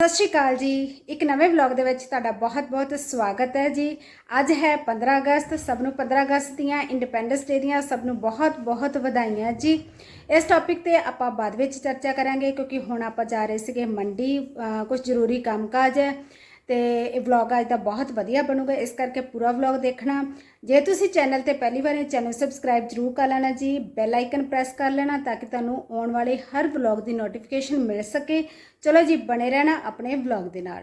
ਸਤਿ ਸ਼੍ਰੀ ਅਕਾਲ ਜੀ। ਇੱਕ ਨਵੇਂ ਵਲੌਗ ਦੇ ਵਿੱਚ ਤੁਹਾਡਾ ਬਹੁਤ-ਬਹੁਤ ਸਵਾਗਤ ਹੈ ਜੀ। ਅੱਜ ਹੈ 15 ਅਗਸਤ, ਸਭ ਨੂੰ 15 ਅਗਸਤ ਦੀਆਂ ਇੰਡੀਪੈਂਡੈਂਸ ਡੇ ਦੀਆਂ ਸਭ ਨੂੰ ਬਹੁਤ-ਬਹੁਤ ਵਧਾਈਆਂ ਜੀ। ਇਸ ਟੌਪਿਕ ਤੇ ਆਪਾਂ ਬਾਅਦ ਵਿੱਚ ਚਰਚਾ ਕਰਾਂਗੇ ਕਿਉਂਕਿ ਹੁਣ ਆਪਾਂ ਜਾ ਰਹੇ ਸੀਗੇ ਮੰਡੀ ਕੁਝ ਜ਼ਰੂਰੀ ਕੰਮਕਾਜ ਹੈ। ਤੇ ਇਹ ਵਲੌਗ ਅੱਜ ਦਾ ਬਹੁਤ ਵਧੀਆ ਬਣੂਗਾ, ਇਸ ਕਰਕੇ ਪੂਰਾ ਵਲੌਗ ਦੇਖਣਾ। ਜੇ ਤੁਸੀਂ ਚੈਨਲ ਤੇ ਪਹਿਲੀ ਵਾਰ ਇਹ ਚੈਨਲ ਸਬਸਕ੍ਰਾਈਬ ਜਰੂਰ ਕਰ ਲੈਣਾ ਜੀ। ਬੈਲ ਆਈਕਨ ਪ੍ਰੈਸ ਕਰ ਲੈਣਾ ਤਾਂ ਕਿ ਤੁਹਾਨੂੰ ਆਉਣ ਵਾਲੇ ਹਰ ਵਲੌਗ ਦੀ ਨੋਟੀਫਿਕੇਸ਼ਨ ਮਿਲ ਸਕੇ। ਚਲੋ ਜੀ, ਬਣੇ ਰਹਿਣਾ ਆਪਣੇ ਵਲੌਗ ਦੇ ਨਾਲ।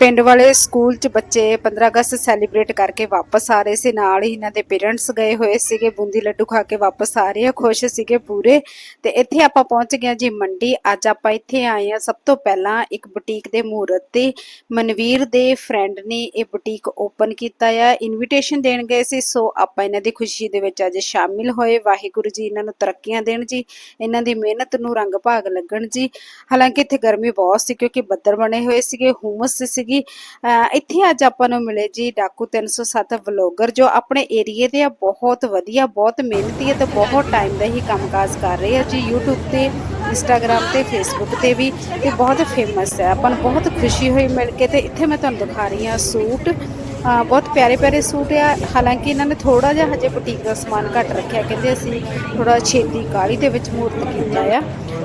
ਪਿੰਡ ਵਾਲੇ ਸਕੂਲ 'ਚ ਬੱਚੇ 15 ਅਗਸਤ ਸੈਲੀਬ੍ਰੇਟ ਕਰਕੇ ਵਾਪਸ ਆ ਰਹੇ ਸੀ। ਨਾਲ ਹੀ ਇਹਨਾਂ ਦੇ ਪੇਰੈਂਟਸ ਗਏ ਹੋਏ ਸੀਗੇ, ਬੂੰਦੀ ਲੱਡੂ ਖਾ ਕੇ ਵਾਪਸ ਆ ਰਹੇ ਆ, ਖੁਸ਼ ਸੀਗੇ ਪੂਰੇ। ਤੇ ਇੱਥੇ ਆਪਾਂ ਪਹੁੰਚ ਗਏ ਜੀ ਮੰਡੀ। ਅੱਜ ਆਪਾਂ ਇੱਥੇ ਆਏ ਆ ਸਭ ਤੋਂ ਪਹਿਲਾਂ ਇੱਕ ਬੁਟੀਕ ਦੇ ਮਹੂਰਤ ਤੇ ਮਨਵੀਰ ਦੇ ਫਰੈਂਡ ਨੇ ਇਹ ਬੁਟੀਕ ਓਪਨ ਕੀਤਾ ਆ। ਇਨਵੀਟੇਸ਼ਨ ਦੇਣ ਗਏ ਸੀ। ਸੋ ਆਪਾਂ ਇਹਨਾਂ ਦੀ ਖੁਸ਼ੀ ਦੇ ਵਿੱਚ ਅੱਜ ਸ਼ਾਮਿਲ ਹੋਏ। ਵਾਹਿਗੁਰੂ ਜੀ ਇਹਨਾਂ ਨੂੰ ਤਰੱਕੀਆਂ ਦੇਣ ਜੀ। ਇਹਨਾਂ ਦੀ ਮਿਹਨਤ ਨੂੰ ਰੰਗ ਭਾਗ ਲੱਗਣ ਜੀ। ਹਾਲਾਂਕਿ ਇੱਥੇ ਗਰਮੀ ਬਹੁਤ ਸੀ ਕਿਉਂਕਿ ਬੱਦਲ ਬਣੇ ਹੋਏ ਸੀਗੇ, ਹੂਮਸ ਸੀਗੀ। ਇੱਥੇ ਅੱਜ ਆਪਾਂ ਨੂੰ ਮਿਲੇ ਜੀ ਡਾਕੂ 307 ਵਲੋਗਰ ਜੋ ਆਪਣੇ ਏਰੀਏ ਦੇ ਆ, ਬਹੁਤ ਵਧੀਆ, ਬਹੁਤ ਮਿਹਨਤੀ ਹੈ ਤੇ ਬਹੁਤ ਟਾਈਮ ਦਾ ਹੀ ਕੰਮਕਾਜ ਕਰ ਰਹੇ ਆ ਜੀ। YouTube ਤੇ, Instagram ਤੇ, Facebook ਤੇ ਵੀ ਤੇ ਬਹੁਤ ਫੇਮਸ ਹੈ ਆਪਾਂ ਨੂੰ ਬਹੁਤ ਖੁਸ਼ੀ ਹੋਈ ਮਿਲ ਕੇ ਤੇ ਇੱਥੇ ਮੈਂ ਤੁਹਾਨੂੰ ਦਿਖਾ ਰਹੀ ਹਾਂ ਸੂਟ। ਬਹੁਤ ਪਿਆਰੇ ਪਿਆਰੇ ਸੂਟ ਆ। ਹਾਲਾਂਕਿ ਇਹਨਾਂ ਨੇ ਥੋੜਾ ਜਿਹਾ ਹਜੇ ਬੁਟੀਕ ਦਾ ਸਮਾਨ ਘੱਟ ਰੱਖਿਆ, ਕਹਿੰਦੇ ਅਸੀਂ ਥੋੜਾ ਛੇਤੀ ਕਾਲੀ ਦੇ ਵਿੱਚ ਮੂਰਤ ਕੀਤਾ ਆ।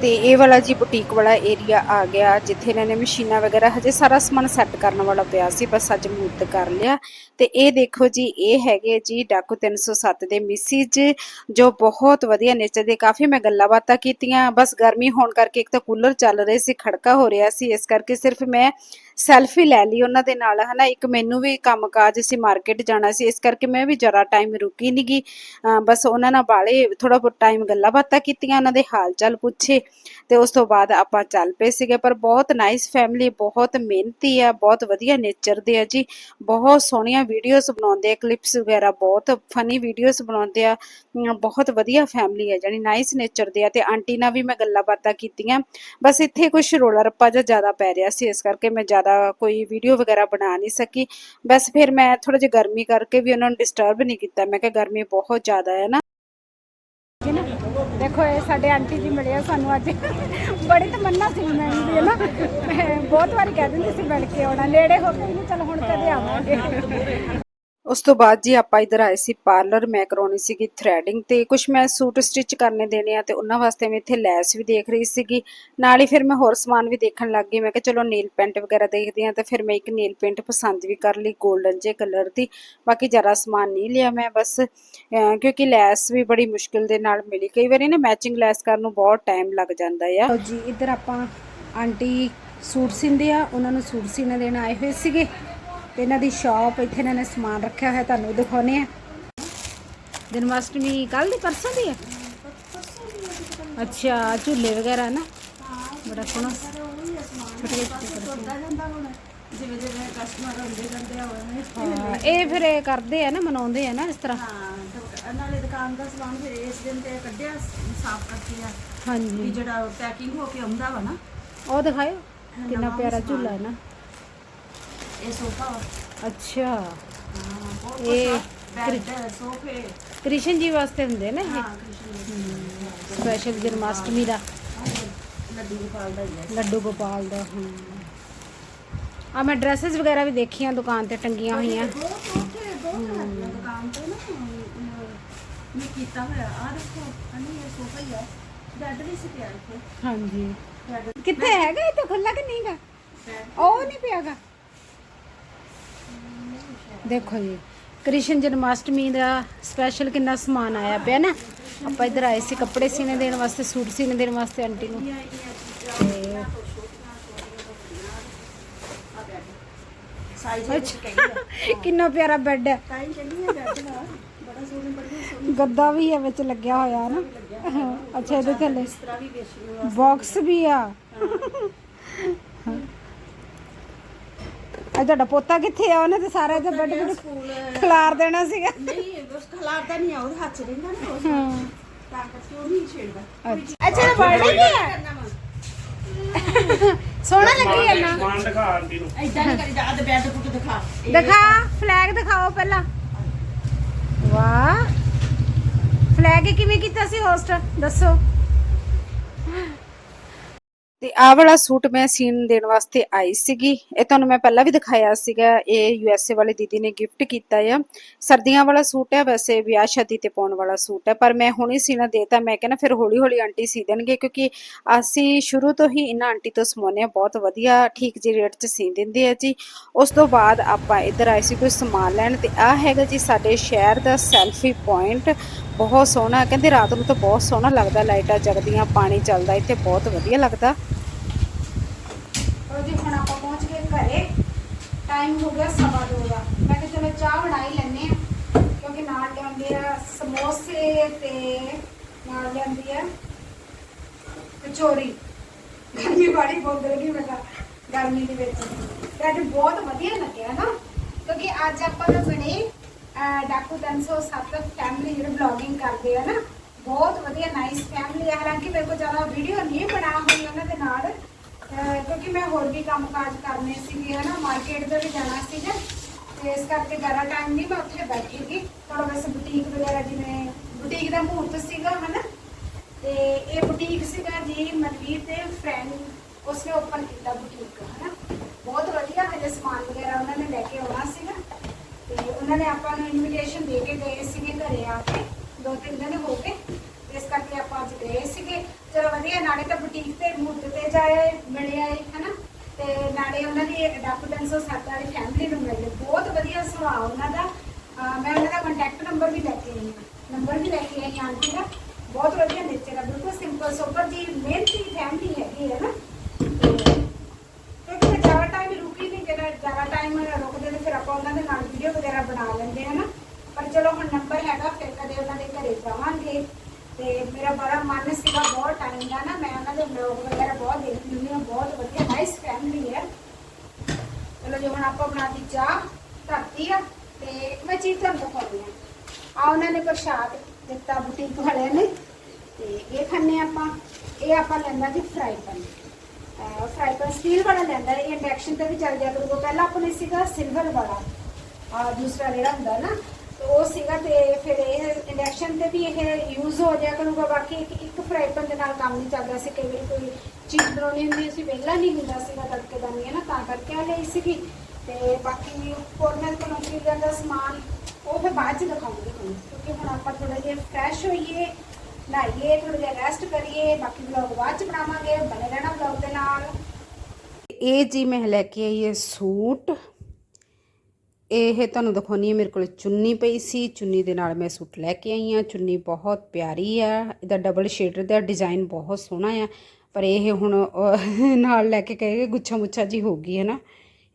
ਤੇ ਇਹ ਵਾਲਾ ਜੀ ਬੁਟੀਕ ਵਾਲਾ ਏਰੀਆ ਆ ਗਿਆ, ਜਿੱਥੇ ਇਹਨਾਂ ਨੇ ਮਸ਼ੀਨਾਂ ਵਗੈਰਾ ਹਜੇ ਸਾਰਾ ਸਮਾਨ ਸੈੱਟ ਕਰਨ ਵਾਲਾ ਪਿਆ ਸੀ, ਬਸ ਅੱਜ ਮੂਰਤ ਕਰ ਲਿਆ। ਤੇ ਇਹ ਦੇਖੋ ਜੀ, ਇਹ ਹੈਗੇ ਜੀ ਡਾਕੂ 307 ਦੇ ਮਿਸਿਜ ਜੋ ਬਹੁਤ ਵਧੀਆ ਨੇਚਰ ਦੇ, ਕਾਫੀ ਮੈਂ ਗੱਲਾਂ ਬਾਤਾਂ ਕੀਤੀਆਂ, ਬਸ ਗਰਮੀ ਹੋਣ ਕਰਕੇ ਇੱਕ ਤਾਂ ਕੂਲਰ ਚੱਲ ਰਹੇ ਸੀ, ਖੜਕਾ ਹੋ ਰਿਹਾ ਸੀ, ਇਸ ਕਰਕੇ ਸਿਰਫ ਮੈਂ ਸੈਲਫੀ ਲੈ ਲਈ ਉਹਨਾਂ ਦੇ ਨਾਲ, ਹਨਾ? ਇੱਕ ਮੈਨੂੰ ਵੀ ਕੰਮਕਾਜ ਸੀ, ਮਾਰਕੀਟ ਜਾਣਾ ਸੀ, ਇਸ ਕਰਕੇ ਮੈਂ ਵੀ ਜਰਾ ਟਾਈਮ ਰੁਕੀ ਨਹੀਂਗੀ ਬਸ ਉਹਨਾਂ ਨਾਲ ਬਾਲੇ ਥੋੜਾ ਬਹੁਤ ਟਾਈਮ ਗੱਲਾਂ ਬਾਤਾਂ ਕੀਤੀਆਂ, ਉਹਨਾਂ ਦੇ ਹਾਲ ਚਾਲ ਪੁੱਛੇ ਤੇ ਉਸ ਤੋਂ ਬਾਅਦ ਆਪਾਂ ਚੱਲ ਪਏ ਸੀਗੇ। ਪਰ ਬਹੁਤ ਨਾਈਸ ਫੈਮਿਲੀ ਬਹੁਤ ਮਿਹਨਤੀ ਆ, ਬਹੁਤ ਵਧੀਆ ਨੇਚਰ ਦੇ ਆ ਜੀ। ਬਹੁਤ ਸੋਹਣੀਆਂ ਵੀਡੀਓਜ਼ ਬਣਾਉਂਦੇ ਆ ਕਲਿੱਪਸ ਵਗੈਰਾ, ਬਹੁਤ ਫਨੀ ਵੀਡੀਓਜ਼ ਬਣਾਉਂਦੇ ਆ। ਬਹੁਤ ਵਧੀਆ ਫੈਮਿਲੀ ਆ ਜਾਨੀ ਨਾਈਸ ਨੇਚਰ ਦੇ ਆ ਤੇ ਆਂਟੀ ਨਾਲ ਵੀ ਮੈਂ ਗੱਲਾਂ ਬਾਤਾਂ ਕੀਤੀਆਂ। ਬਸ ਇੱਥੇ ਕੁਝ ਰੋਲਾ ਰੱਪਾ ਜਿਹਾ ਜ਼ਿਆਦਾ ਪੈ ਰਿਹਾ ਸੀ, ਇਸ ਕਰਕੇ ਮੈਂ ਜ਼ਿਆਦਾ ਕੋਈ ਵੀਡੀਓ ਵਗੈਰਾ ਬਣਾ ਨਹੀਂ ਸਕੀ। ਬਸ ਫਿਰ ਮੈਂ ਥੋੜਾ ਜਿਹਾ ਗਰਮੀ ਕਰਕੇ ਵੀ ਉਹਨਾਂ ਨੂੰ ਡਿਸਟਰਬ ਨਹੀਂ ਕੀਤਾ। ਮੈਂ ਕਿਹਾ ਗਰਮੀ ਬਹੁਤ ਜ਼ਿਆਦਾ ਹੈ ਨਾ। ਦੇਖੋ, ਇਹ ਸਾਡੇ ਆਂਟੀ ਜੀ ਮਿਲੇ ਸਾਨੂੰ ਅੱਜ। ਬੜੀ ਤਮੰਨਾ ਸੀ ਮੈਨੂੰ ਵੀ ਨਾ? ਬਹੁਤ ਵਾਰੀ ਕਹਿ ਦਿੰਦੀ ਸੀ ਮਿਲ ਕੇ ਆਉਣਾ। ਨੇੜੇ ਹੋ ਕੇ ਨਹੀਂ ਚਲ ਹੁਣ ਕਦੇ ਆਵਾਂਗੇ। ਉਸ ਤੋਂ ਬਾਅਦ ਜੀ ਆਪਾਂ ਇਧਰ ਆਏ ਸੀ ਪਾਰਲਰ ਮੈਂ ਕਰਾਉਣੀ ਸੀਗੀ ਥ੍ਰੈਡਿੰਗ ਤੇ ਕੁਝ ਮੈਂ ਸੂਟ ਸਟਿਚ ਕਰਨੇ ਦੇਣੇ ਆ ਤੇ ਉਹਨਾਂ ਵਾਸਤੇ ਮੈਂ ਇੱਥੇ ਲੈਸ ਵੀ ਦੇਖ ਰਹੀ ਸੀਗੀ। ਨਾਲ ਹੀ ਫਿਰ ਮੈਂ ਹੋਰ ਸਮਾਨ ਵੀ ਦੇਖਣ ਲੱਗ ਗਈ, ਮੈਂ ਕਿਹਾ ਚਲੋ ਨੇਲ ਪੈਂਟ ਵਗੈਰਾ ਦੇਖਦੀ ਆ ਤੇ ਫਿਰ ਮੈਂ ਇੱਕ ਨੇਲ ਪੈਂਟ ਪਸੰਦ ਵੀ ਕਰ ਲਈ 골ਡਨ ਜੇ ਕਲਰ ਦੀ। ਬਾਕੀ ਜ਼ਿਆਦਾ ਸਮਾਨ ਨਹੀਂ ਲਿਆ ਮੈਂ ਬਸ ਕਿਉਂਕਿ ਲੈਸ ਵੀ ਬੜੀ ਮੁਸ਼ਕਿਲ ਦੇ ਨਾਲ ਮਿਲੀ। ਕਈ ਵਾਰੀ ਨਾ ਮੈਚਿੰਗ ਲੈਸ ਕਰਨ ਨੂੰ ਬਹੁਤ ਟਾਈਮ ਲੱਗ ਜਾਂਦਾ ਆ। ਜੀ, ਇੱਧਰ ਆਪਾਂ ਆਂਟੀ ਸੂਟ ਸਿੰਦੇ ਆ, ਉਹਨਾਂ ਨੂੰ ਸੂਟ ਸੀਨੇ ਦੇਣ ਆਏ ਹੋਏ ਸੀਗੇ। ਤੇ ਇਹਨਾਂ ਦੀ ਸ਼ਾਪ ਇੱਥੇ ਇਹਨਾਂ ਨੇ ਸਮਾਨ ਰੱਖਿਆ ਹੋਇਆ ਤੁਹਾਨੂੰ ਦਿਖਾਉਨੇ ਆ ਜਨਮਾਸ਼ਟਮੀ ਕੱਲ ਦੀ ਪਰਸੋਂ ਦੀ ਹੈ? ਅੱਛਾ ਝੂਲੇ ਵਗੈਰਾ ਨਾ? ਬੜਾ ਸੋਹਣਾ। ਛੋਟੇ ਜਿਵੇਂ ਜਿਵੇਂ ਕਸਟਮਰ ਹੁੰਦੇ ਜਾਂਦੇ ਆ ਹਾਂ ਇਹ ਫਿਰ ਇਹ ਕਰਦੇ ਆ ਨਾ ਮਨਾਉਂਦੇ ਆ ਨਾ ਇਸ ਤਰ੍ਹਾਂ? ਹਾਂ ਨਾਲੇ ਦੁਕਾਨ ਦਾ ਸਮਾਨ ਫਿਰ ਇਸ ਦਿਨ ਤੇ ਕੱਢਿਆ ਸਾਫ਼ ਕਰਕੇ ਆ। ਵੀ ਹਾਂਜੀ ਜਿਹੜਾ ਪੈਕਿੰਗ ਹੋ ਕੇ ਆਉਂਦਾ ਵਾ ਨਾ। ਉਹ ਦਿਖਾਇਓ ਕਿੰਨਾ ਪਿਆਰਾ ਝੂਲਾ ਹੈ ਨਾ। ਇਹ ਸੋਫਾ ਵਾ ਅੱਛਾ ਹਾਂ ਬਹੁਤ ਇਹ ਬੈੱਡ ਸੋਫੇ ਕ੍ਰਿਸ਼ਨ ਜੀ ਵਾਸਤੇ ਹੁੰਦੇ ਨੇ ਹਾਂ ਇਹ ਕ੍ਰਿਸ਼ਨ ਸਪੈਸ਼ਲ ਜਨਮਾਸ਼ਟਮੀ ਦਾ ਲੱਡੂ ਗੋਪਾਲ ਦਾ ਹੀ ਹੈ ਲੱਡੂ ਗੋਪਾਲ ਦਾ ਹਾਂ ਆ ਮੈਂ ਡਰੈਸਸ ਵਗੈਰਾ ਵੀ ਦੇਖੀਆਂ ਦੁਕਾਨ ਤੇ ਟੰਗੀਆਂ ਹੋਈਆਂ ਬਹੁਤ ਉੱਥੇ ਬਹੁਤ ਲੱਗਦਾ ਦੁਕਾਨ ਤੇ ਨਾ ਮੈਂ ਕੀਤਾ ਹੋਇਆ ਆ ਦੇਖੋ ਅਨੀ ਇਹ ਸੋਫਾ ਹੀ ਆ ਬੈੱਡ ਵੀ ਸੀ ਪਿਆ ਇੱਥੇ ਹਾਂਜੀ ਬੈੱਡ ਕਿੱਥੇ ਹੈਗਾ ਇਹ ਤਾਂ ਖੁੱਲਾ ਕਿ ਨਹੀਂਗਾ ਉਹ ਨਹੀਂ ਪਿਆਗਾ ਦੇਖੋ ਜੀ ਕ੍ਰਿਸ਼ਨ ਜਨਮਾਸ਼ਟਮੀ ਦਾ ਸਪੈਸ਼ਲ ਕਿੰਨਾ ਸਮਾਨ ਆਇਆ ਪਿਆ ਨਾ। ਆਪਾਂ ਇੱਧਰ ਆਏ ਸੀ ਕੱਪੜੇ ਸੀਨੇ ਦੇਣ ਵਾਸਤੇ ਸੂਟ ਸੀਨੇ ਦੇਣ ਵਾਸਤੇ ਆਂਟੀ ਨੂੰ। ਕਿੰਨਾ ਪਿਆਰਾ ਬੈੱਡ ਹੈ ਹੈ ਗੱਦਾ ਵੀ ਹੈ ਵਿੱਚ ਲੱਗਿਆ ਹੋਇਆ ਨਾ। ਅੱਛਾ ਇਹਦੇ ਥੱਲੇ। ਬਾਕਸ ਵੀ ਆ। ਆ ਤੁਹਾਡਾ ਪੋਤਾ ਕਿੱਥੇ ਆ? ਉਹਨੇ ਤੇ ਸਾਰਾ ਤੇ ਬੈੱਡ ਸਕੂਲ ਖਿਲਾਰ ਦੇਣਾ ਸੀਗਾ। ਨਹੀਂ ਖਲਾਰਦਾ ਨਹੀਂ ਆ ਉਹਦੇ ਹੱਥ 'ਚ ਰਹਿੰਦਾ ਨਾ ਉਸ ਹਾਂ। ਤਾਂ ਕਰਕੇ ਉਹ ਨਹੀਂ ਛੇੜਦਾ। ਅੱਛਾ। ਅੱਛਾ ਬਰਥਡੇ ਕੀ ਹੈ ਕਰਨਾ ਵਾ ਸੋਹਣਾ ਲੱਗੀ ਹੈ ਨਾ ਸਮਾਨ ਦਿਖਾ ਆਂਟੀ ਨੂੰ। ਐਦਾਂ ਨਹੀਂ ਕਰੀਦਾ ਅੱਧ ਬੈੱਡ ਪੁੱਟ ਦਿਖਾ। ਦਿਖਾ ਫਲੈਗ ਦਿਖਾਓ ਪਹਿਲਾਂ। ਵਾਹ। ਫਲੈਗ ਕਿਵੇਂ ਕੀਤਾ ਸੀ ਹੋਸਟ ਦੱਸੋ। ਤੇ ਆਹ ਵਾਲਾ ਸੂਟ ਮੈਂ ਸੀਨ ਦੇਣ ਵਾਸਤੇ ਆਈ ਸੀਗੀ। ਇਹ ਤੁਹਾਨੂੰ ਮੈਂ ਪਹਿਲਾਂ ਵੀ ਦਿਖਾਇਆ ਸੀਗਾ। ਇਹ ਯੂਐਸਏ ਵਾਲੇ ਦੀਦੀ ਨੇ ਗਿਫਟ ਕੀਤਾ ਆ। ਸਰਦੀਆਂ ਵਾਲਾ ਸੂਟ ਹੈ ਵੈਸੇ ਵਿਆਹ ਸ਼ਾਦੀ ਤੇ ਪਾਉਣ ਵਾਲਾ ਸੂਟ ਹੈ ਪਰ ਮੈਂ ਹੁਣੇ ਸੀਨਾ ਦੇਤਾ। ਮੈਂ ਕਹਿੰਦਾ ਫਿਰ ਹੌਲੀ ਹੌਲੀ ਆਂਟੀ ਸੀ ਦੇਣਗੇ, ਕਿਉਂਕਿ ਅਸੀਂ ਸ਼ੁਰੂ ਤੋਂ ਹੀ ਇਹਨਾਂ ਆਂਟੀ ਤੋਂ ਸਮਾਉਂਦੇ ਹਾਂ। ਬਹੁਤ ਵਧੀਆ, ਠੀਕ ਜਿਹੇ ਰੇਟ 'ਚ ਸੀ ਦਿੰਦੇ ਆ ਜੀ। ਉਸ ਤੋਂ ਬਾਅਦ ਆਪਾਂ ਇੱਧਰ ਆਏ ਸੀ ਕੋਈ ਸਮਾਨ ਲੈਣ ਤੇ ਆਹ ਹੈਗਾ ਜੀ ਸਾਡੇ ਸ਼ਹਿਰ ਦਾ ਸੈਲਫੀ ਪੁਆਇੰਟ ਬਹੁਤ ਸੋਹਣਾ, ਕਹਿੰਦੇ ਰਾਤ ਨੂੰ ਤਾਂ ਬਹੁਤ ਸੋਹਣਾ ਲੱਗਦਾ ਲਾਈਟਾਂ ਜਗਦੀਆਂ, ਪਾਣੀ ਚੱਲਦਾ, ਇੱਥੇ ਬਹੁਤ ਵਧੀਆ ਲੱਗਦਾ। ਜੀ, ਹੁਣ ਆਪਾਂ ਪਹੁੰਚ ਗਏ ਘਰੇ। ਟਾਈਮ ਹੋ ਗਿਆ ਸਵਾ ਦੋ ਦਾ। ਮੈਂ ਕਿਹਾ ਚਲੋ ਚਾਹ ਬਣਾ ਹੀ ਆ ਕਿਉਂਕਿ ਨਾਲ ਲਿਆਉਂਦੇ ਆ ਸਮੋਸੇ ਤੇ ਨਾਲ ਲਿਆਉਂਦੀ ਆ ਕਚੋਰੀ। ਗਰਮੀ ਬਾੜੀ ਬਹੁਤ ਲੱਗੀ ਮੈਂ ਗਰਮੀ ਦੇ ਵਿੱਚ। ਤੇ ਅੱਜ ਬਹੁਤ ਵਧੀਆ ਲੱਗਿਆ ਨਾ, ਕਿਉਂਕਿ ਅੱਜ ਆਪਾਂ ਨਾ ਬਣੇ ਡਾਕੂ 307 ਫੈਮਿਲੀ ਜਿਹੜੇ ਬਲੌਗਿੰਗ ਕਰਦੇ ਆ ਨਾ, ਬਹੁਤ ਵਧੀਆ ਨਾਈਸ ਫੈਮਿਲੀ ਹੈ ਹਾਲਾਂਕਿ ਮੇਰੇ ਕੋਲ ਜ਼ਿਆਦਾ ਵੀਡੀਓ ਨਹੀਂ ਬਣਾ ਹੋਈ ਉਹਨਾਂ ਦੇ ਨਾਲ ਕਿਉਂਕਿ ਮੈਂ ਹੋਰ ਵੀ ਕੰਮ ਕਾਜ ਕਰਨੇ ਸੀਗੇ, ਹਨਾ ਮਾਰਕੀਟ ਦੇ ਵੀ ਜਾਣਾ ਸੀਗਾ। ਤੇ ਇਸ ਕਰਕੇ ਜ਼ਿਆਦਾ ਟਾਈਮ ਨਹੀਂ ਮੈਂ ਉੱਥੇ ਬੈਠੀ ਗਈ ਥੋੜਾ ਵੈਸੇ ਬੁਟੀਕ ਵਗੈਰਾ ਜਿਵੇਂ ਬੁਟੀਕ ਦਾ ਮਹੂਰਤ ਸੀਗਾ, ਹਨਾ। ਤੇ ਇਹ ਬੁਟੀਕ ਸੀਗਾ ਜੀ, ਮਨਵੀਰ ਦੇ ਫਰੈਂਡ ਉਸਨੇ ਓਪਨ ਕੀਤਾ ਬੁਟੀਕ ਹਨਾ। ਬਹੁਤ ਵਧੀਆ ਹਜੇ ਸਮਾਨ ਵਗੈਰਾ ਉਹਨਾਂ ਨੇ ਲੈ ਕੇ ਆਉਣਾ ਸੀਗਾ। ਉਹਨਾਂ ਨੇ ਆਪਾਂ ਨੂੰ ਇਨਵੀਟੇਸ਼ਨ ਦੇ ਕੇ ਗਏ ਸੀਗੇ ਘਰੇ ਆ ਕੇ, ਦੋ ਤਿੰਨ ਦਿਨ ਹੋ ਗਏ। ਇਸ ਕਰਕੇ ਆਪਾਂ ਅੱਜ ਗਏ ਸੀਗੇ। ਚਲੋ ਵਧੀਆ, ਨਾਲੇ ਤਾਂ ਬੁਟੀਕ ਤੇ ਮੁੱਦ ਤੇ ਜਾਏ, ਮਿਲੇ ਆਏ, ਹਨਾ? ਤੇ ਨਾਲੇ ਉਹਨਾਂ ਦੀ ਡਾਕੂਮੈਂਟਸ ਸੱਤ ਵਾਲੀ ਫੈਮਿਲੀ ਨੂੰ ਮਿਲੇ ਬਹੁਤ ਵਧੀਆ ਸੁਭਾਅ ਉਹਨਾਂ ਦਾ। ਮੈਂ ਉਹਨਾਂ ਦਾ ਕੰਟੈਕਟ ਨੰਬਰ ਵੀ ਲੈ ਕੇ ਆਈ ਹਾਂ। ਨੰਬਰ ਵੀ ਲੈ ਕੇ ਆਈ ਹਾਂ ਆਂਟੀ ਦਾ। ਬਹੁਤ ਵਧੀਆ ਨੇਚਰ ਹੈ ਬਿਲਕੁਲ ਸਿੰਪਲ ਸੋਬਰ ਜੀ, ਮਿਹਨਤੀ ਫੈਮਿਲੀ ਹੈਗੀ ਹੈ ਨਾ ਤੇ ਕਿਉਂਕਿ ਮੈਂ ਜ਼ਿਆਦਾ ਟਾਈਮ ਰੁਕੀ ਨਹੀਂ ਜਿਹੜਾ ਜ਼ਿਆਦਾ ਟਾਈਮ ਰੁਕਦੇ ਨੇ ਫਿਰ ਆਪਾਂ ਉਹਨਾਂ ਦੇ ਨਾਲ ਵੀਡੀਓ ਵਗੈਰਾ ਬਣਾ ਲੈਂਦੇ ਹਾਂ ਨਾ ਪਰ ਚਲੋ ਹੁਣ ਨੰਬਰ ਹੈਗਾ, ਫਿਰ ਕਦੇ ਉਹਨਾਂ ਦੇ ਘਰੇ ਜਾਵਾਂਗੇ। ਤੇ ਮੇਰਾ ਬੜਾ ਮਨ ਸੀਗਾ, ਬਹੁਤ ਟਾਈਮ ਦਾ ਨਾ, ਮੈਂ ਉਹਨਾਂ ਦੇ ਵਲੌਗ ਵਗੈਰਾ ਬਹੁਤ ਦੇਖਦੀ ਹੁੰਦੀ ਹਾਂ, ਬਹੁਤ ਵਧੀਆ ਨਾਈਸ ਫੈਮਿਲੀ ਹੈ। ਚਲੋ ਜੀ ਹੁਣ ਆਪਾਂ ਬਣਾਤੀ ਚਾਹ, ਧਰਤੀ ਆ, ਤੇ ਮੈਂ ਚੀਜ਼ ਤੁਹਾਨੂੰ ਦਿਖਾਉਂਦੀ ਆ ਆ ਉਹਨਾਂ ਨੇ ਪ੍ਰਸ਼ਾਦ ਦਿੱਤਾ ਬੁਟੀਕ ਵਾਲਿਆਂ ਨੇ, ਤੇ ਇਹ ਖਾਣੇ ਆਪਾਂ। ਇਹ ਆਪਾਂ ਲੈਂਦਾ ਜੀ fry pan fry pan steel ਵਾਲਾ ਲੈਂਦਾ ਇਹ ਇੰਡਕਸ਼ਨ ਤੇ ਵੀ ਚੱਲ ਜਾ ਕਰੂਗਾ। ਪਹਿਲਾਂ ਆਪਣੇ ਸੀਗਾ ਸਿਲਵਰ ਵਾਲਾ। ਆ ਦੂਸਰਾ ਜਿਹੜਾ ਹੁੰਦਾ ਨਾ ਉਹ ਸੀਗਾ ਤੇ ਫਿਰ ਇਹ ਇੰਡਕਸ਼ਨ ਤੇ ਵੀ ਇਹ ਯੂਜ਼ ਹੋ ਜਾਇਆ ਕਰੂਗਾ। ਬਾਕੀ ਇੱਕ ਇੱਕ ਫਰਾਈ ਪੈਨ ਦੇ ਨਾਲ ਕੰਮ ਨਹੀਂ ਚੱਲਦਾ ਸੀ। ਕਈ ਵਾਰੀ ਕੋਈ ਚੀਜ਼ ਬਣਾਉਣੀ ਹੁੰਦੀ ਸੀ, ਵਿਹਲਾ ਨਹੀਂ ਹੁੰਦਾ ਸੀਗਾ ਤੜਕੇਦਾਨੀ, ਹੈ ਨਾ? ਤਾਂ ਕਰਕੇ ਆ ਲਈ ਸੀਗੀ। ਤੇ ਬਾਕੀ ਹੋਰ ਮੈਂ ਤੁਹਾਨੂੰ ਚੀਜ਼ਾਂ ਦਾ ਸਮਾਨ ਉਹ ਫਿਰ ਬਾਅਦ ਚ ਦਿਖਾਉਂਗੀ ਤੁਹਾਨੂੰ। ਕਿਉਂਕਿ ਹੁਣ ਆਪਾਂ ਥੋੜਾ ਜਿਹਾ ਫਰੈਸ਼ ਹੋਈਏ, ਨਹਾਈਏ ਥੋੜਾ ਜਿਹਾ ਰੈਸਟ ਕਰੀਏ, ਬਾਕੀ ਵਲੌਗ ਬਾਅਦ ਚ ਬਣਾਵਾਂਗੇ। ਬਣੇ ਰਹਿਣਾ ਵਲੌਗ ਦੇ ਨਾਲ। ਇਹ ਜੀ ਮੈਂ ਲੈ ਕੇ ਆਈ ਇਹ ਸੂਟ। ਇਹ ਤੁਹਾਨੂੰ ਦਿਖਾਉਣੀ ਹੈ, ਮੇਰੇ ਕੋਲ ਚੁੰਨੀ ਪਈ ਸੀ। ਚੁੰਨੀ ਦੇ ਨਾਲ ਮੈਂ ਸੂਟ ਲੈ ਕੇ ਆਈ ਹਾਂ। ਚੁੰਨੀ ਬਹੁਤ ਪਿਆਰੀ ਆ। ਇਹਦਾ ਡਬਲ ਸ਼ੇਡਰ ਦਾ ਡਿਜ਼ਾਈਨ ਬਹੁਤ ਸੋਹਣਾ ਆ। ਪਰ ਇਹ ਹੁਣ ਨਾਲ ਲੈ ਕੇ ਕਹੇਗੇ ਗੁੱਛਾ ਮੁੱਛਾ ਜੀ ਹੋ ਗਈ ਹੈ ਨਾ।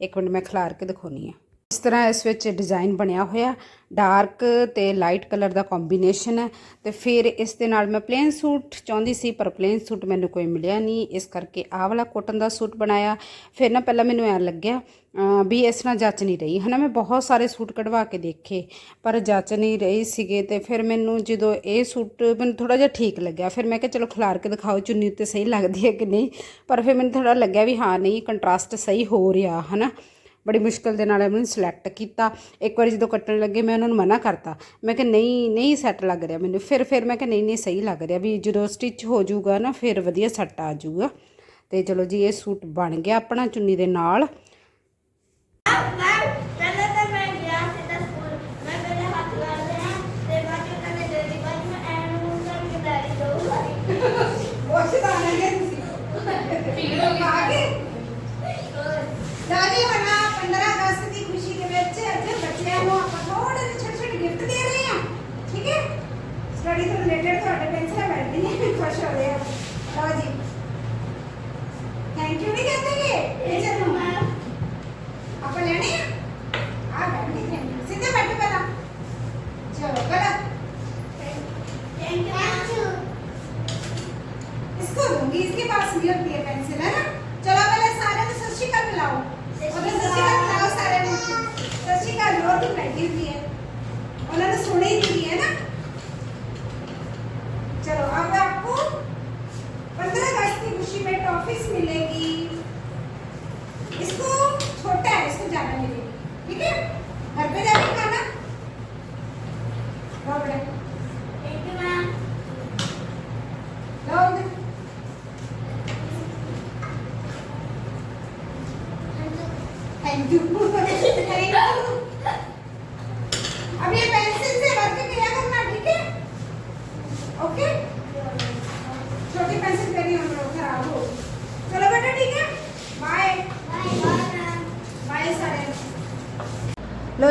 ਇੱਕ ਮਿੰਟ ਮੈਂ ਖਿਲਾਰ ਕੇ ਦਿਖਾਉਣੀ ਆ। ਇਸ ਤਰ੍ਹਾਂ ਇਸ ਵਿੱਚ ਡਿਜ਼ਾਈਨ ਬਣਿਆ ਹੋਇਆ। ਡਾਰਕ ਤੇ ਲਾਈਟ ਕਲਰ ਦਾ ਕੰਬੀਨੇਸ਼ਨ ਹੈ। ਤੇ ਫਿਰ ਇਸ ਦੇ ਨਾਲ ਮੈਂ ਪਲੇਨ ਸੂਟ ਚਾਹੁੰਦੀ ਸੀ, ਪਰ ਪਲੇਨ ਸੂਟ ਮੈਨੂੰ ਕੋਈ ਮਿਲਿਆ ਨਹੀਂ। ਇਸ ਕਰਕੇ ਆਹ ਵਾਲਾ ਕੋਟਨ ਦਾ ਸੂਟ ਬਣਾਇਆ। ਫਿਰ ਨਾ ਪਹਿਲਾਂ ਮੈਨੂੰ ਐਂ ਲੱਗਿਆ ਵੀ ਇਸ ਨਾਲ ਜੱਚ ਨਹੀਂ ਰਹੀ। ਹਨਾ, ਮੈਂ ਬਹੁਤ ਸਾਰੇ ਸੂਟ ਕਢਵਾ ਕੇ ਦੇਖੇ, ਪਰ ਜੱਚ ਨਹੀਂ ਰਹੀ ਸੀਗੇ ਤੇ ਫਿਰ ਮੈਨੂੰ ਜਦੋਂ ਇਹ ਸੂਟ ਮੈਨੂੰ ਥੋੜਾ ਜਿਹਾ ਠੀਕ ਲੱਗਿਆ। ਫਿਰ ਮੈਂ ਕਿਹਾ, ਚਲੋ ਖਿਲਾਰ ਕੇ ਦਿਖਾਓ ਚੁੰਨੀ ਉੱਤੇ ਸਹੀ ਲੱਗਦੀ ਹੈ ਕਿ ਨਹੀਂ। ਪਰ ਫਿਰ ਮੈਨੂੰ ਥੋੜਾ ਲੱਗਿਆ ਵੀ ਹਾਂ, ਨਹੀਂ ਕੰਟਰਾਸਟ ਸਹੀ ਹੋ ਰਿਹਾ, ਹਨਾ। ਬੜੀ ਮੁਸ਼ਕਲ ਦੇ ਨਾਲ ਮੈਨੂੰ ਸਿਲੈਕਟ ਕੀਤਾ। ਇੱਕ ਵਾਰੀ ਜਦੋਂ ਕੱਟਣ ਲੱਗੇ, ਮੈਂ ਉਹਨਾਂ ਨੂੰ ਮਨਾ ਕਰਤਾ। ਮੈਂ ਕਿ ਨਹੀਂ ਨਹੀਂ ਸੈੱਟ ਲੱਗ ਰਿਹਾ ਮੈਨੂੰ। ਫਿਰ ਫਿਰ ਮੈਂ ਕਿ ਨਹੀਂ ਨਹੀਂ, ਸਹੀ ਲੱਗ ਰਿਹਾ। ਵੀ ਜਦੋਂ ਸਟਿਚ ਹੋ ਜਾਊਗਾ ਨਾ, ਫਿਰ ਵਧੀਆ ਸੈੱਟ ਆ ਜਾਊਗਾ। ਤੇ ਚਲੋ ਜੀ, ਇਹ ਸੂਟ ਬਣ ਗਿਆ ਆਪਣਾ ਚੁੰਨੀ ਦੇ ਨਾਲ। ਤੁਸੀਂ ਹੋ ਗਈ ਆ ਕੇ ਦਾਦੀ ਬਣਾ 15 ਅਗਸਤ ਦੀ ਖੁਸ਼ੀ ਦੇ ਵਿੱਚ ਅੱਜ ਬੱਚਿਆਂ ਨੂੰ ਆਪਾਂ ਥੋੜੇ ਜਿਹੇ ਛੋਟੇ ਛੋਟੇ ਗਿਫਟ ਦੇ ਰਹੇ ਹਾਂ, ਠੀਕ ਹੈ? ਸਟੱਡੀ ਤੋਂ ਰਿਲੇਟਡ ਤੁਹਾਡੇ ਪੈਨਸਲ ਮਿਲਦੀ ਖੁਸ਼ ਹੋ ਰਹੇ। ਆ ਲਓ ਜੀ। ਥੈਂਕ ਯੂ ਨਹੀਂ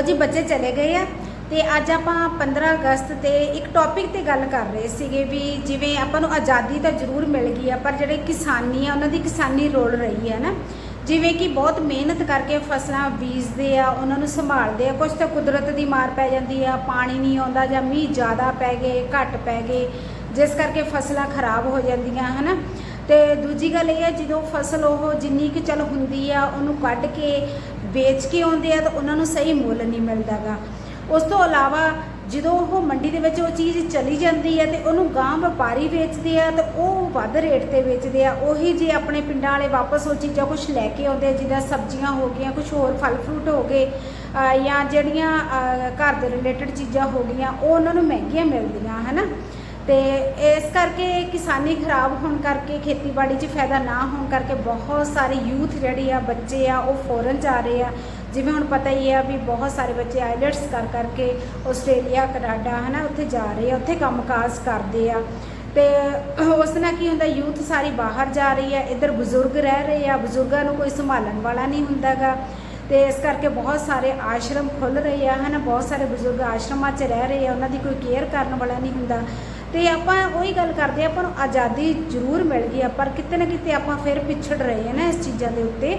ਲੋ ਜੀ, ਬੱਚੇ ਚਲੇ ਗਏ ਆ। ਤੇ ਅੱਜ ਆਪਾਂ 15 ਅਗਸਤ ਤੇ ਇੱਕ ਟੌਪਿਕ ਤੇ ਗੱਲ ਕਰ ਰਹੇ ਸੀਗੇ ਵੀ ਜਿਵੇਂ ਆਪਾਂ ਨੂੰ ਆਜ਼ਾਦੀ ਤਾਂ ਜ਼ਰੂਰ ਮਿਲ ਗਈ ਆ, ਪਰ ਜਿਹੜੇ ਕਿਸਾਨੀ ਆ, ਉਹਨਾਂ ਦੀ ਕਿਸਾਨੀ ਰੋਲ ਰਹੀ ਹੈ ਨਾ। ਜਿਵੇਂ ਕਿ ਬਹੁਤ ਮਿਹਨਤ ਕਰਕੇ ਫਸਲਾਂ ਬੀਜਦੇ ਆ, ਉਹਨਾਂ ਨੂੰ ਸੰਭਾਲਦੇ ਆ ਕੁਝ ਤਾਂ ਕੁਦਰਤ ਦੀ ਮਾਰ ਪੈ ਜਾਂਦੀ ਆ, ਪਾਣੀ ਨਹੀਂ ਆਉਂਦਾ ਜਾਂ ਮੀਂਹ ਜ਼ਿਆਦਾ ਪੈ ਗਏ, ਘੱਟ ਪੈ ਗਏ, ਜਿਸ ਕਰਕੇ ਫਸਲਾਂ ਖਰਾਬ ਹੋ ਜਾਂਦੀਆਂ, ਹਨਾ। ਤੇ ਦੂਜੀ ਗੱਲ ਇਹ ਹੈ ਜਦੋਂ ਫਸਲ ਉਹ ਜਿੰਨੀ ਕਿ ਚਲ ਹੁੰਦੀ ਆ, ਉਹਨੂੰ ਕੱਢ ਕੇ ਵੇਚ ਕੇ ਆਉਂਦੇ ਆ ਤਾਂ ਉਹਨਾਂ ਨੂੰ ਸਹੀ ਮੁੱਲ ਨਹੀਂ ਮਿਲਦਾਗਾ। ਉਸ ਤੋਂ ਇਲਾਵਾ ਜਦੋਂ ਉਹ ਮੰਡੀ ਦੇ ਵਿੱਚ ਉਹ ਚੀਜ਼ ਚਲੀ ਜਾਂਦੀ ਹੈ ਤੇ ਉਹਨੂੰ ਗਾਂ ਵਪਾਰੀ ਵੇਚਦੇ ਆ ਤੇ ਉਹ ਵੱਧ ਰੇਟ ਤੇ ਵੇਚਦੇ ਆ। ਉਹੀ ਜੇ ਆਪਣੇ ਪਿੰਡਾਂ ਵਾਲੇ ਵਾਪਸ ਉਹ ਚੀਜ਼ਾਂ ਕੁਝ ਲੈ ਕੇ ਆਉਂਦੇ ਆ, ਜਿੱਦਾਂ ਸਬਜ਼ੀਆਂ ਹੋ ਗਈਆਂ ਕੁਝ ਹੋਰ ਫਲ ਫਰੂਟ ਹੋ ਗਏ ਜਾਂ ਜਿਹੜੀਆਂ ਘਰ ਦੇ ਰਿਲੇਟਡ ਚੀਜ਼ਾਂ ਹੋ ਗਈਆਂ ਉਹ ਉਹਨਾਂ ਨੂੰ ਮਹਿੰਗੀਆਂ ਮਿਲਦੀਆਂ ਹਨਾ? ਤੇ ਇਸ ਕਰਕੇ ਕਿਸਾਨੀ ਖਰਾਬ ਹੋਣ ਕਰਕੇ, ਖੇਤੀਬਾੜੀ 'ਚ ਫਾਇਦਾ ਨਾ ਹੋਣ ਕਰਕੇ ਬਹੁਤ ਸਾਰੇ ਯੂਥ ਜਿਹੜੇ ਆ, ਬੱਚੇ ਆ, ਉਹ ਫੋਰਨ ਜਾ ਰਹੇ ਆ। ਜਿਵੇਂ ਹੁਣ ਪਤਾ ਹੀ ਆ ਵੀ ਬਹੁਤ ਸਾਰੇ ਬੱਚੇ ਆਈਲਟਸ ਕਰ ਕਰਕੇ ਆਸਟ੍ਰੇਲੀਆ, ਕਨਾਡਾ, ਹਨਾ, ਉੱਥੇ ਜਾ ਰਹੇ ਆ, ਉੱਥੇ ਕੰਮਕਾਜ ਕਰਦੇ ਆ। ਤੇ ਉਸ ਨਾਲ ਕੀ ਹੁੰਦਾ, ਯੂਥ ਸਾਰੀ ਬਾਹਰ ਜਾ ਰਹੀ ਆ, ਇੱਧਰ ਬਜ਼ੁਰਗ ਰਹਿ ਰਹੇ ਆ, ਬਜ਼ੁਰਗਾਂ ਨੂੰ ਕੋਈ ਸੰਭਾਲਣ ਵਾਲਾ ਨਹੀਂ ਹੁੰਦਾਗਾ। ਤੇ ਇਸ ਕਰਕੇ ਬਹੁਤ ਸਾਰੇ ਆਸ਼ਰਮ ਖੁੱਲ ਰਹੇ ਆ, ਹਨਾ, ਬਹੁਤ ਸਾਰੇ ਬਜ਼ੁਰਗ ਆਸ਼ਰਮਾਂ 'ਚ ਰਹਿ ਰਹੇ ਆ, ਉਹਨਾਂ ਦੀ ਕੋਈ ਕੇਅਰ ਕਰਨ ਵਾਲਾ ਨਹੀਂ ਹੁੰਦਾ। ਤੇ ਆਪਾਂ ਉਹੀ ਗੱਲ ਕਰਦੇ ਆ ਆਪਾਂ ਨੂੰ ਆਜ਼ਾਦੀ ਜ਼ਰੂਰ ਮਿਲ ਗਈ ਆ, ਪਰ ਕਿਤੇ ਨਾ ਕਿਤੇ ਆਪਾਂ ਫਿਰ ਪਿਛੜ ਰਹੇ ਹਾਂ ਨਾ ਇਸ ਚੀਜ਼ਾਂ ਦੇ ਉੱਤੇ।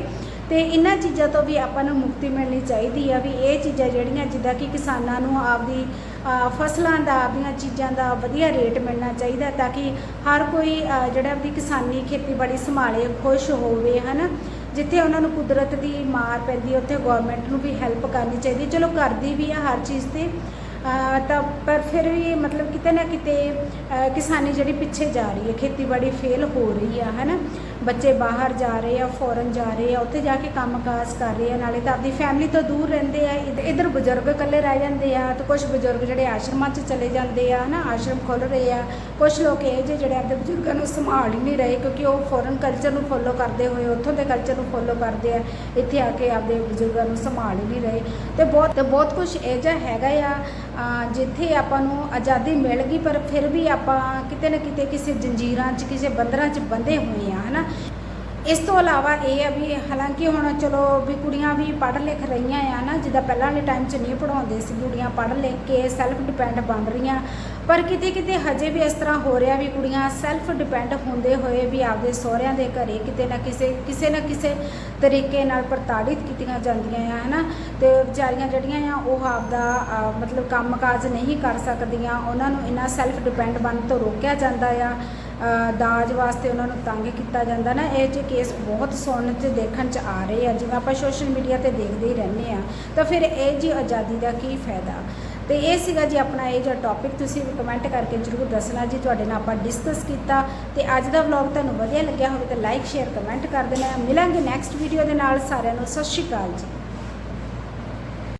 ਤੇ ਇਹਨਾਂ ਚੀਜ਼ਾਂ ਤੋਂ ਵੀ ਆਪਾਂ ਨੂੰ ਮੁਕਤੀ ਮਿਲਣੀ ਚਾਹੀਦੀ ਆ, ਵੀ ਇਹ ਚੀਜ਼ਾਂ ਜਿਹੜੀਆਂ ਜਿੱਦਾਂ ਕਿ ਕਿਸਾਨਾਂ ਨੂੰ ਆਪਦੀ ਫਸਲਾਂ ਦਾ ਆਪਦੀਆਂ ਚੀਜ਼ਾਂ ਦਾ ਵਧੀਆ ਰੇਟ ਮਿਲਣਾ ਚਾਹੀਦਾ ਤਾਂ ਕਿ ਹਰ ਕੋਈ ਜਿਹੜਾ ਆਪਦੀ ਕਿਸਾਨੀ ਖੇਤੀਬਾੜੀ ਸੰਭਾਲੇ, ਖੁਸ਼ ਹੋਵੇ, ਹਨਾ? ਜਿੱਥੇ ਉਹਨਾਂ ਨੂੰ ਕੁਦਰਤ ਦੀ ਮਾਰ ਪੈਂਦੀ ਹੈ ਉੱਥੇ ਗਵਰਨਮੈਂਟ ਨੂੰ ਵੀ ਹੈਲਪ ਕਰਨੀ ਚਾਹੀਦੀ। ਚਲੋ ਕਰਦੀ ਵੀ ਆ ਹਰ ਚੀਜ਼ ਤੇ ਤਾਂ ਪਰ ਫਿਰ ਵੀ ਮਤਲਬ ਕਿਤੇ ਨਾ ਕਿਤੇ ਕਿਸਾਨੀ ਜਿਹੜੀ ਪਿੱਛੇ ਜਾ ਰਹੀ ਹੈ, ਖੇਤੀਬਾੜੀ ਫੇਲ ਹੋ ਰਹੀ ਆ, ਹਨਾ? ਬੱਚੇ ਬਾਹਰ ਜਾ ਰਹੇ ਆ ਫੋਰਨ ਜਾ ਰਹੇ ਆ, ਉੱਥੇ ਜਾ ਕੇ ਕੰਮਕਾਜ ਕਰ ਰਹੇ ਆ, ਨਾਲੇ ਤਾਂ ਆਪਦੀ ਫੈਮਿਲੀ ਤੋਂ ਦੂਰ ਰਹਿੰਦੇ ਆ, ਇੱਧ- ਇੱਧਰ ਬਜ਼ੁਰਗ ਇਕੱਲੇ ਰਹਿ ਜਾਂਦੇ ਆ, ਤੇ ਕੁਝ ਬਜ਼ੁਰਗ ਜਿਹੜੇ ਆਸ਼ਰਮਾਂ 'ਚ ਚਲੇ ਜਾਂਦੇ ਆ, ਹਨਾ? ਆਸ਼ਰਮ ਖੁੱਲ ਰਹੇ ਆ ਕੁਝ ਲੋਕ ਇਹ ਜਿਹੇ ਜਿਹੜੇ ਆਪਦੇ ਬਜ਼ੁਰਗਾਂ ਨੂੰ ਸੰਭਾਲ ਹੀ ਨਹੀਂ ਰਹੇ, ਕਿਉਂਕਿ ਉਹ ਫੋਰਨ ਕਲਚਰ ਨੂੰ ਫੋਲੋ ਕਰਦੇ ਹੋਏ, ਉੱਥੋਂ ਦੇ ਕਲਚਰ ਨੂੰ ਫੋਲੋ ਕਰਦੇ ਆ, ਇੱਥੇ ਆ ਕੇ ਆਪਦੇ ਬਜ਼ੁਰਗਾਂ ਨੂੰ ਸੰਭਾਲ ਹੀ ਨਹੀਂ ਰਹੇ। ਤੇ ਬਹੁਤ ਬਹੁਤ ਕੁਝ ਇਹ ਜਿਹਾ ਹੈਗਾ ਆ ਜਿੱਥੇ ਆਪਾਂ ਨੂੰ ਆਜ਼ਾਦੀ ਮਿਲ ਗਈ ਪਰ ਫਿਰ ਵੀ ਆਪਾਂ ਕਿਤੇ ਨਾ ਕਿਤੇ ਕਿਸੇ ਜੰਜੀਰਾਂ 'ਚ, ਕਿਸੇ ਬੰਦਰਾਂ 'ਚ ਬੰਦੇ ਹੋਏ ਆ, ਹਨਾ? ਇਸ ਤੋਂ ਇਲਾਵਾ ਇਹ ਆ ਵੀ ਹਾਲਾਂਕਿ ਹੁਣ ਚਲੋ ਵੀ ਕੁੜੀਆਂ ਵੀ ਪੜ੍ਹ ਲਿਖ ਰਹੀਆਂ ਆ ਨਾ ਜਿੱਦਾਂ ਪਹਿਲਾਂ ਵਾਲੇ ਟਾਈਮ 'ਚ ਨਹੀਂ ਪੜਾਉਂਦੇ ਸੀ ਕੁੜੀਆਂ ਪੜ੍ਹ ਲਿਖ ਕੇ ਸੈਲਫ ਡਿਪੈਂਡ ਬਣ ਰਹੀਆਂ। ਪਰ ਕਿਤੇ ਕਿਤੇ ਹਜੇ ਵੀ ਇਸ ਤਰ੍ਹਾਂ ਹੋ ਰਿਹਾ ਵੀ ਕੁੜੀਆਂ ਸੈਲਫ ਡਿਪੈਂਡ ਹੁੰਦੇ ਹੋਏ ਵੀ ਆਪਦੇ ਸਹੁਰਿਆਂ ਦੇ ਘਰੇ ਕਿਤੇ ਨਾ ਕਿਸੇ ਕਿਸੇ ਨਾ ਕਿਸੇ ਤਰੀਕੇ ਨਾਲ ਪ੍ਰਤਾੜਿਤ ਕੀਤੀਆਂ ਜਾਂਦੀਆਂ ਆ ਹਨਾ? ਤੇ ਵਿਚਾਰੀਆਂ ਜਿਹੜੀਆਂ ਆ ਉਹ ਆਪਦਾ ਅ, ਮਤਲਬ ਕੰਮਕਾਜ ਨਹੀਂ ਕਰ ਸਕਦੀਆਂ। ਉਹਨਾਂ ਨੂੰ ਇੰਨਾ ਸੈਲਫ ਡਿਪੈਂਡ ਬਣਨ ਤੋਂ ਰੋਕਿਆ ਜਾਂਦਾ ਆ। ਦਾਜ ਵਾਸਤੇ ਉਹਨਾਂ ਨੂੰ ਤੰਗ ਕੀਤਾ ਜਾਂਦਾ ਨਾ, ਇਹ ਜਿਹੇ ਕੇਸ ਬਹੁਤ ਸੁਣਨ ਤੇ ਦੇਖਣ ਚ ਆ ਰਹੇ ਆ। ਜਿਵੇਂ ਆਪਾਂ ਸੋਸ਼ਲ ਮੀਡੀਆ ਤੇ ਦੇਖਦੇ ਹੀ ਰਹਿੰਦੇ ਆ, ਤਾਂ ਫਿਰ ਇਹ ਜੀ ਆਜ਼ਾਦੀ ਦਾ ਕੀ ਫਾਇਦਾ? ਤੇ ਇਹ ਸੀਗਾ ਜੀ ਆਪਣਾ ਇਹ ਜਿਹੜਾ ਟੌਪਿਕ ਤੁਸੀਂ ਵੀ ਕਮੈਂਟ ਕਰਕੇ ਜਰੂਰ ਦੱਸਣਾ ਜੀ, ਤੁਹਾਡੇ ਨਾਲ ਆਪਾਂ ਡਿਸਕਸ ਕੀਤਾ। ਤੇ ਅੱਜ ਦਾ ਵਲੌਗ ਤੁਹਾਨੂੰ ਵਧੀਆ ਲੱਗਿਆ ਹੋਵੇ ਤਾਂ ਲਾਈਕ ਸ਼ੇਅਰ ਕਮੈਂਟ ਕਰ ਦੇਣਾ। ਮਿਲਾਂਗੇ ਨੈਕਸਟ ਵੀਡੀਓ ਦੇ ਨਾਲ, ਸਾਰਿਆਂ ਨੂੰ, ਸਤਿ ਸ਼੍ਰੀ ਅਕਾਲ ਜੀ।